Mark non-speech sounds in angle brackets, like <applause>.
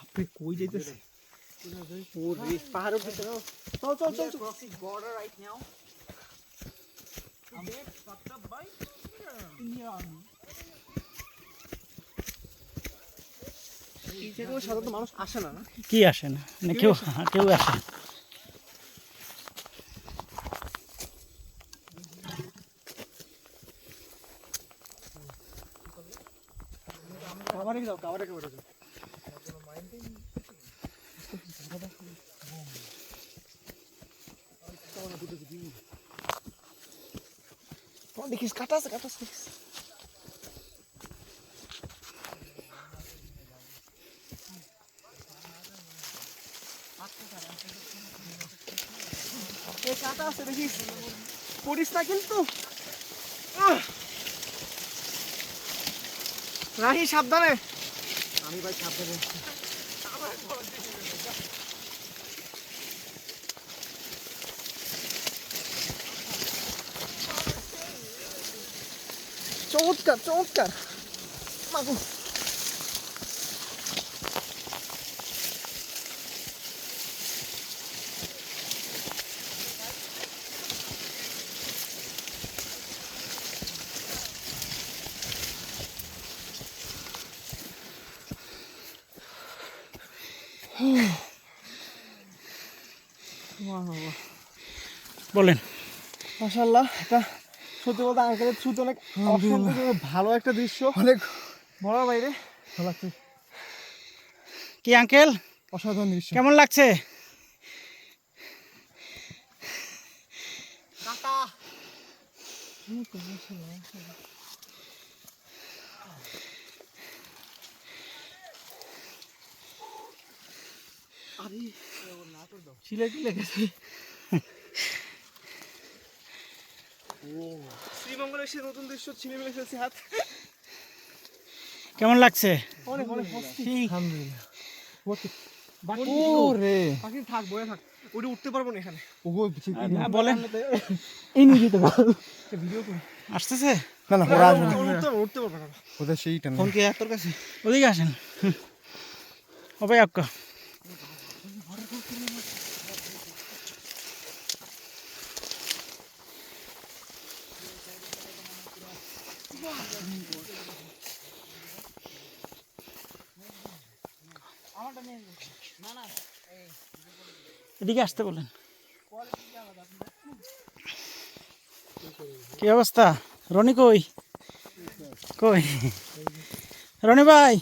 আপনি কই যাইতেছে চল চল চল চল। না না? কি আসে না? না কেউ কেউ আসে কাবারে যাও কাবারে কাবারে যাও দেখিস, কাটা আছে কাটা আছে। দেখিস কাটা আছে, দেখিস। পড়িস না কিন্তু। আহ! রাহি সাবধানে। আমি ভাই সাবধানে চমৎকার চমৎকার। মাগো <sighs> বলেন। মাশাল্লাহ এটা সত্যি বলতে আঙ্কেলের ছুট অনেক ভালো একটা দৃশ্য। অনেক। বড় বাইরে ভালো লাগছে। কি আঙ্কেল? অসাধারণ দৃশ্য। কেমন লাগছে? লেগেছে? শ্রীমঙ্গলের সে নতুন দৃশ্য ছিনে মিলে ফেলছে হাত। কেমন লাগছে? অনেক অনেক অস্থির। ও রে। পাখি থাক বয়ে থাক। ওটা উঠতে পারব না এখানে। ওগো বলেন। এই নিয়ে যেতে ভিডিও আসতেছে? না না ওরা আসবে না। উঠতে পারব না। ওদের সেইটা ফোন কে তোর কাছে? ওদিকে আসেন। ও ভাই আক্কা এদিকে আসতে বলেন। কি অবস্থা? রনি কই? কই? রনি ভাই।